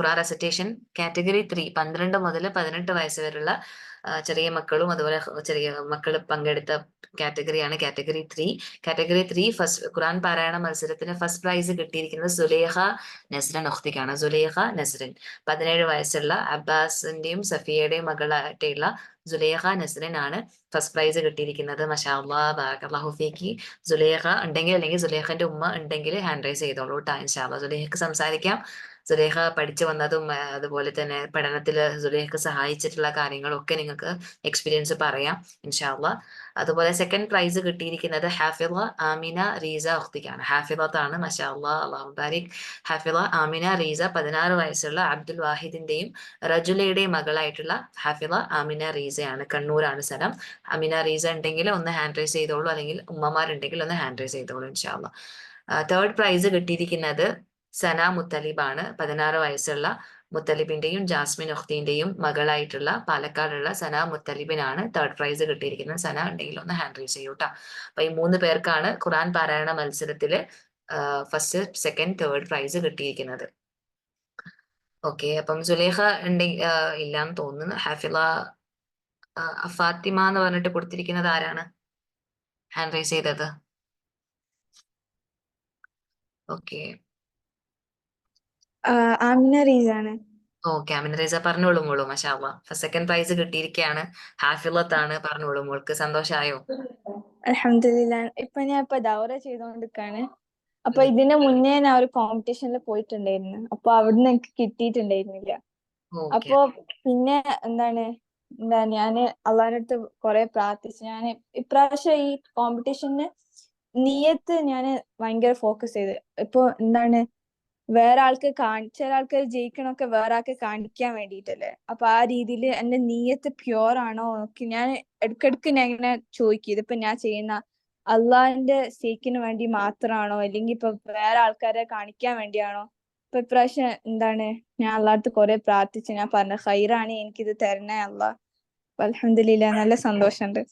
ഖുറാൻ അസറ്റേഷൻ category three പന്ത്രണ്ട് മുതൽ പതിനെട്ട് വയസ്സ് വരെയുള്ള ചെറിയ മക്കളും അതുപോലെ ചെറിയ മക്കൾ പങ്കെടുത്ത കാറ്റഗറിയാണ് category three. Category three first Quran പാരായണ മത്സരത്തിന് ഫസ്റ്റ് പ്രൈസ് കിട്ടിയിരിക്കുന്നത് സുലേഹ നസ്രൻ ഒഹ്തിക്കാണ് സുലേഹ നസ്രൻ. പതിനേഴ് വയസ്സുള്ള അബ്ബാസിന്റെയും സഫിയയുടെയും മകളായിട്ടുള്ള സുലേഹ നസ്രൻ ആണ് ഫസ്റ്റ് പ്രൈസ് കിട്ടിയിരിക്കുന്നത്. മഷാഹുഫിക്ക് സുലേഹ ഉണ്ടെങ്കിൽ അല്ലെങ്കിൽ സുലേഖന്റെ ഉമ്മ ഉണ്ടെങ്കിൽ ഹാൻഡ് റൈസ് ചെയ്തോളൂ കേട്ടോ ഇൻഷാല്ല സുലേഹക്ക് സംസാരിക്കാം. സുലേഖ പഠിച്ചു വന്നതും അതുപോലെ തന്നെ പഠനത്തിൽ സുലേഖക്ക് സഹായിച്ചിട്ടുള്ള കാര്യങ്ങളും ഒക്കെ നിങ്ങൾക്ക് എക്സ്പീരിയൻസ് പറയാം ഇൻഷാല്ല അതുപോലെ സെക്കൻഡ് പ്രൈസ് കിട്ടിയിരിക്കുന്നത് ഹാഫിള ആമിന റീസ ഉഖ്തിക്കാണ് ഹാഫിളത്താണ് മഷാല്ല അള്ളാഹു ബാരിഖ് ഹാഫിള ആമിന റീസ പതിനാറ് വയസ്സുള്ള അബ്ദുൽ വാഹിദിന്റെയും റജുലയുടെയും മകളായിട്ടുള്ള ഹാഫിള ആമിന റീസയാണ്. കണ്ണൂരാണ് സ്ഥലം. ആമിന റീസ ഉണ്ടെങ്കിൽ ഒന്ന് ഹാൻഡ് റൈസ് ചെയ്തോളൂ. അല്ലെങ്കിൽ ഉമ്മമാരുണ്ടെങ്കിൽ ഒന്ന് ഹാൻഡ് റൈസ് ചെയ്തോളൂ ഇൻഷാല്ല തേർഡ് പ്രൈസ് കിട്ടിയിരിക്കുന്നത് സന മുത്തലിബാണ്. പതിനാറ് വയസ്സുള്ള മുത്തലിബിന്റെയും ജാസ്മിൻ ഒഹ്ദീന്റെയും മകളായിട്ടുള്ള പാലക്കാടുള്ള സന മുത്തലിബിനാണ് തേർഡ് പ്രൈസ് കിട്ടിയിരിക്കുന്നത്. സന ഉണ്ടെങ്കിൽ ഒന്ന് ഹാൻഡ് റൈസ് ചെയ്യൂ കേട്ടോ അപ്പൊ ഈ മൂന്ന് പേർക്കാണ് ഖുറാൻ പാരായണ മത്സരത്തിൽ ഫസ്റ്റ് സെക്കൻഡ് തേർഡ് പ്രൈസ് കിട്ടിയിരിക്കുന്നത്. ഓക്കെ അപ്പം സുലേഖ ഉണ്ടെങ്കിൽ ഇല്ലാന്ന് തോന്നുന്നു. ഹാഫിള ഫാത്തിമ എന്ന് പറഞ്ഞിട്ട് കൊടുത്തിരിക്കുന്നത് ആരാണ്? ഹാൻഡ് റൈസ് ചെയ്തത്. ഓക്കെ ആമിന ആണ് ഓക്കെ അമിന റീസ പറഞ്ഞോളൂ മോളൂ മഷാവ സെക്കൻഡ് പ്രൈസ് കിട്ടിയിരിക്കുകയാണ് ഹാഫിളത്താണ് പറഞ്ഞോളൂ മോൾക്ക്. സന്തോഷമായോ ഇപ്പൊ ഞാൻ ഇപ്പൊ ദൗറ ചെയ്തോണ്ടിരിക്കാണ്. അപ്പൊ ഇതിന് മുന്നേ ഞാൻ ഒരു കോമ്പറ്റീഷനിൽ പോയിട്ടുണ്ടായിരുന്നു. അപ്പൊ അവിടുന്ന് എനിക്ക് കിട്ടിയിട്ടുണ്ടായിരുന്നില്ല. അപ്പൊ പിന്നെ എന്താണ് എന്താ ഞാൻ അള്ളാഹിനടുത്ത് കൊറേ പ്രാർത്ഥിച്ച്. ഞാൻ ഇപ്രാവശ്യം ഈ കോമ്പറ്റീഷന് നീയത്ത് ഞാൻ ഭയങ്കര ഫോക്കസ് ചെയ്ത്. ഇപ്പൊ എന്താണ് വേറെ ആൾക്ക് കാണിച്ച ആൾക്കാർ ജയിക്കണമൊക്കെ വേറെ ആൾക്ക് കാണിക്കാൻ വേണ്ടിയിട്ടല്ലേ? അപ്പൊ ആ രീതിയിൽ എന്റെ നീയത്ത് പ്യുവർ ആണോ നോക്കി ഞാൻ ഇടക്കിടക്ക് ഞാൻ ഇങ്ങനെ ചോദിക്കും ഇതിപ്പോ ഞാൻ ചെയ്യുന്ന അള്ളാഹിന്റെ സേക്കിന് വേണ്ടി മാത്രമാണോ? അല്ലെങ്കിൽ ഇപ്പൊ വേറെ ആൾക്കാരെ കാണിക്കാൻ വേണ്ടിയാണോ? ഇപ്പൊ ഇപ്രാവശ്യം എന്താണ് ഞാൻ അള്ളാഹത്ത് കുറെ പ്രാർത്ഥിച്ചു ഞാൻ പറഞ്ഞ ഹൈറാണ് എനിക്കിത് തരണേ അള്ളാഹ്. അലഹമില്ല നല്ല സന്തോഷമുണ്ട്.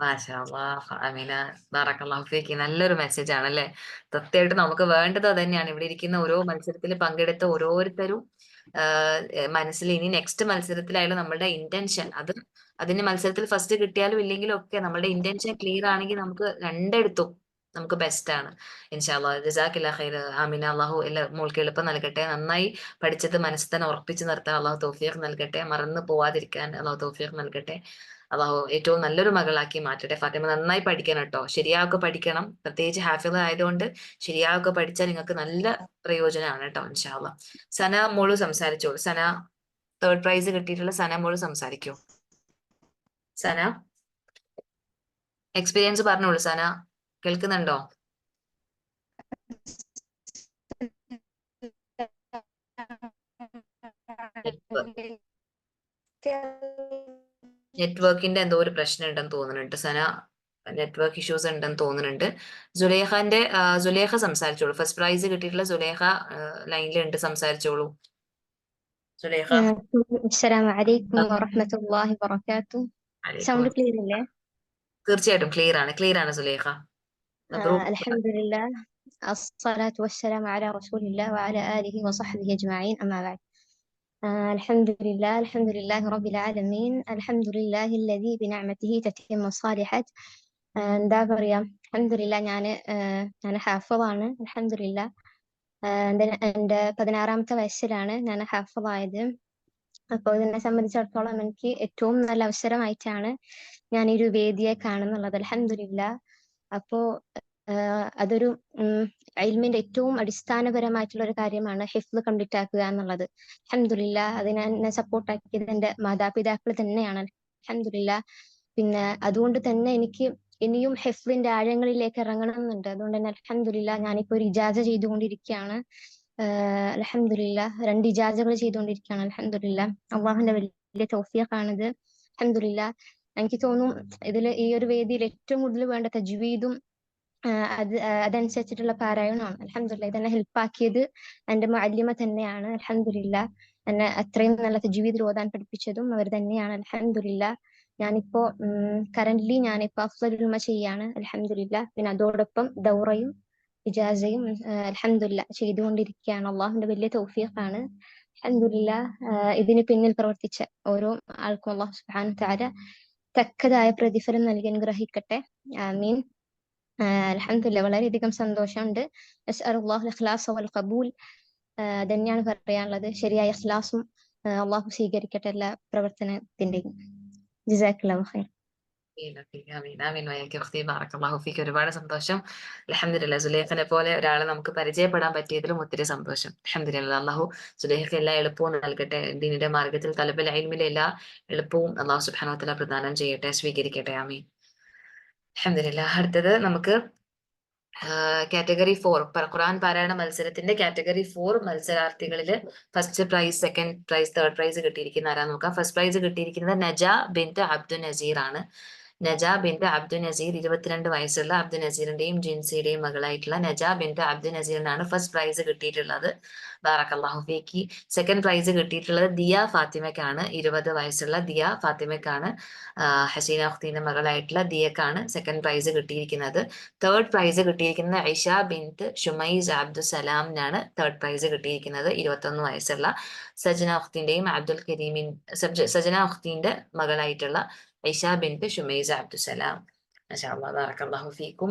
അമീന ബറക്കല്ലാഹു ഫീക്ക്. നല്ലൊരു മെസ്സേജ് ആണല്ലേ തൃപ്തിയായിട്ട് നമുക്ക് വേണ്ടത് തന്നെയാണ് ഇവിടെ ഇരിക്കുന്ന ഓരോ മത്സരത്തിൽ പങ്കെടുത്ത ഓരോരുത്തരും മനസ്സിൽ ഇനി നെക്സ്റ്റ് മത്സരത്തിലായാലും നമ്മുടെ ഇന്റൻഷൻ അത് അതിന് മത്സരത്തിൽ ഫസ്റ്റ് കിട്ടിയാലും ഇല്ലെങ്കിലും ഒക്കെ നമ്മുടെ ഇന്റൻഷൻ ക്ലിയർ ആണെങ്കിൽ നമുക്ക് രണ്ടിടത്തും നമുക്ക് ബെസ്റ്റ് ആണ്. ഇൻഷാല്ലാ ജസാക്കില്ല ഖൈർ. ആമിന അള്ളാഹു എല്ലാ മോൾക്ക് എളുപ്പം നൽകട്ടെ. നന്നായി പഠിച്ചത് മനസ്സിൽ തന്നെ ഉറപ്പിച്ച് നിർത്താൻ അള്ളാഹു തോഫിയർ നൽകട്ടെ. മറന്നു പോവാതിരിക്കാൻ അള്ളാഹു തോഫിയർ നൽകട്ടെ. അള്ളാഹു ഏറ്റവും നല്ലൊരു മകളാക്കി മാറ്റട്ടെ. ഫാത്തിമ നന്നായി പഠിക്കണം കേട്ടോ. ശരിയാവൊക്കെ പഠിക്കണം. പ്രത്യേകിച്ച് ഹാഫിള ആയതുകൊണ്ട് ശരിയാവൊക്കെ പഠിച്ചാൽ നിങ്ങൾക്ക് നല്ല പ്രയോജനമാണ് കേട്ടോ ഇൻഷാല്ല സന മോൾ സംസാരിച്ചോ സന തേർഡ് പ്രൈസ് കിട്ടിയിട്ടുള്ള സന മോൾ സംസാരിക്കൂ. സന? എക്സ്പീരിയൻസ് പറഞ്ഞോളൂ സന. കേൾക്കുന്നുണ്ടോ? നെറ്റ്വർക്കിന്റെ എന്തോ ഒരു പ്രശ്നം ഉണ്ടെന്ന് തോന്നുന്നുണ്ട് സന. നെറ്റ്വർക്ക് ഇഷ്യൂസ് ഉണ്ടെന്ന് തോന്നുന്നുണ്ട്. ജുലേഖാന്റെ ജുലേഖ സംസാരിച്ചോളൂ. ഫസ്റ്റ് പ്രൈസ് കിട്ടിയിട്ടുള്ള ജുലേഖ ലൈനിലുണ്ട് സംസാരിച്ചോളൂ. തീർച്ചയായിട്ടും ക്ലിയർ ആണ്. ക്ലിയർ ആണ് സുലേഖ. آه الحمد لله الصلاة والسلام على رسول الله وعلى آله وصحبه أجمعين أما بعد آه الحمد لله الحمد لله رب العالمين الحمد لله الذي بنعمته تتم الصالحات آه എന്താ പറയാ അൽഹംദുലില്ല ഞാന് ആഹ് ഞാൻ ഹാഫിളാണ് അൽഹംദുലില്ല ആഹ് എൻ്റെ എൻ്റെ പതിനാറാമത്തെ വയസ്സിലാണ് ഞാൻ ഹാഫിളായത് അപ്പോൾ ഇതിനെ സംബന്ധിച്ചിടത്തോളം എനിക്ക് ഏറ്റവും നല്ല അവസരമായിട്ടാണ് ഞാൻ ഈ ഒരു വേദിയെ കാണുന്നുള്ളത് അൽഹംദുലില്ല അപ്പോ അതൊരു ഇൽമിന്റെ ഏറ്റവും അടിസ്ഥാനപരമായിട്ടുള്ള ഒരു കാര്യമാണ് ഹിഫ്ള് കംപ്ലീറ്റ് ആക്കുക എന്നുള്ളത്. അൽഹംദുലില്ലാ അതിനെ എന്നെ സപ്പോർട്ട് ആക്കിയത് എന്റെ മാതാപിതാക്കൾ തന്നെയാണ്. അൽഹംദുലില്ലാ. പിന്നെ അതുകൊണ്ട് തന്നെ എനിക്ക് ഇനിയും ഹിഫ്ളിന്റെ ആഴങ്ങളിലേക്ക് ഇറങ്ങണം എന്നുണ്ട് അതുകൊണ്ട് തന്നെ അൽഹംദുലില്ല ഞാനിപ്പോ ഒരു ഇജാസ ചെയ്തുകൊണ്ടിരിക്കുകയാണ്. അൽഹംദുലില്ല രണ്ട് ഇജാസകൾ ചെയ്തുകൊണ്ടിരിക്കുകയാണ്. അൽഹംദുലില്ലാ. അള്ളാഹുവിന്റെ വലിയ തൗഫീഖാണിത്. അൽഹംദുലില്ല എനിക്ക് തോന്നും ഇതിൽ ഈ ഒരു വേദിയിൽ ഏറ്റവും കൂടുതൽ വേണ്ട തജ്വീദും അത് അതനുസരിച്ചിട്ടുള്ള പാരായണമാണ്. അലഹമില്ല ഇതെന്നെ ഹെൽപ്പാക്കിയത് എന്റെ മുഅല്ലിമ തന്നെയാണ്. അൽഹംദുലില്ലാഹ് എന്നെ അത്രയും നല്ല തജ്വീദ് ഓതാൻ പഠിപ്പിച്ചതും അവർ തന്നെയാണ്. അലഹമില്ല ഞാനിപ്പോ കറന്റ്ലി ഞാനിപ്പോ അഫ്സലുൽ ഉലമ ചെയ്യാണ്. അലഹമില്ല പിന്നെ അതോടൊപ്പം ദൗറയും ഇജാസയും അലഹമില്ല ചെയ്തുകൊണ്ടിരിക്കുകയാണ്. അള്ളാഹുവിന്റെ വലിയ തൗഫീഖാണ്. അൽഹംദുലില്ലാഹ് ഇതിന് പിന്നിൽ പ്രവർത്തിച്ച ഓരോ ആൾക്കും അള്ളാഹു സുബ്ഹാനഹു തആല തക്കതായ പ്രതിഫലം നൽകി അനുഗ്രഹിക്കട്ടെ ആമീൻ. അലഹമില്ല വളരെയധികം സന്തോഷമുണ്ട്. ഖബൂൽ. പറയാനുള്ളത്. ശരിയായ ഇഖ്ലാസും അള്ളാഹു സ്വീകരിക്കട്ടെ എല്ലാ പ്രവർത്തനത്തിന്റെയും. ആമീൻ, ഉഖ്തി, ബാറക്കല്ലാഹു ഫീക്ക്. ഒരുപാട് സന്തോഷം. അലഹമില്ല സുലേഖനെ പോലെ ഒരാളെ നമുക്ക് പരിചയപ്പെടാൻ പറ്റിയതിലും ഒത്തിരി സന്തോഷം. അലഹമില്ല അള്ളാഹു സുലേഖക്ക് എല്ലാ എളുപ്പവും നൽകട്ടെ. ദീനിന്റെ മാർഗത്തിൽ തലബൽ അയിൽമിലെ എല്ലാ എളുപ്പവും അള്ളാഹു സുബ്ഹാനഹു പ്രദാനം ചെയ്യട്ടെ സ്വീകരിക്കട്ടെ. ആമീൻ. അലഹമില്ല അടുത്തത് നമുക്ക് കാറ്റഗറി ഫോർ ഖുറാൻ പാരായണ മത്സരത്തിന്റെ category four മത്സരാർത്ഥികളിൽ first prize second prize third prize കിട്ടിയിരിക്കുന്ന ആരാ നോക്കാം. ഫസ്റ്റ് പ്രൈസ് കിട്ടിയിരിക്കുന്നത് നജ ബിന്റ് അബ്ദുൽ നസീർ ആണ് നജ ബിന്റ് അബ്ദുൽ നസീർ ഇരുപത്തിരണ്ട് വയസ്സുള്ള അബ്ദുൽ നസീറിന്റെയും ജിൻസിയുടെയും മകളായിട്ടുള്ള നജാ ബിന്റ് അബ്ദുൽ നസീറിനാണ് ഫസ്റ്റ് പ്രൈസ് കിട്ടിയിട്ടുള്ളത്. ബാറക്കല്ലാഹു ഫീക്കി. സെക്കൻഡ് പ്രൈസ് കിട്ടിയിട്ടുള്ളത് ദിയ ഫാത്തിമയ്ക്കാണ്. ഇരുപത് വയസ്സുള്ള ദിയ ഫാത്തിമയ്ക്കാണ്. ഹസീന അഖ്തീന്റെ മകളായിട്ടുള്ള ദിയക്കാണ് സെക്കൻഡ് പ്രൈസ് കിട്ടിയിരിക്കുന്നത്. തേർഡ് പ്രൈസ് കിട്ടിയിരിക്കുന്നത് ഐഷ ബിൻത്ത് ഷുമൈസ് അബ്ദുസലാമിനാണ് തേർഡ് പ്രൈസ് കിട്ടിയിരിക്കുന്നത്. ഇരുപത്തൊന്ന് വയസ്സുള്ള സജന അഖ്തിന്റെയും അബ്ദുൽ കരീമിൻ സജന അഖ്തീന്റെ മകളായിട്ടുള്ള ഐഷ ബിൻത്ത് ഷുമൈസ് അബ്ദുസലാം മാഷാ അല്ലാഹ് ബാറക്കല്ലാഹു ഫീക്കും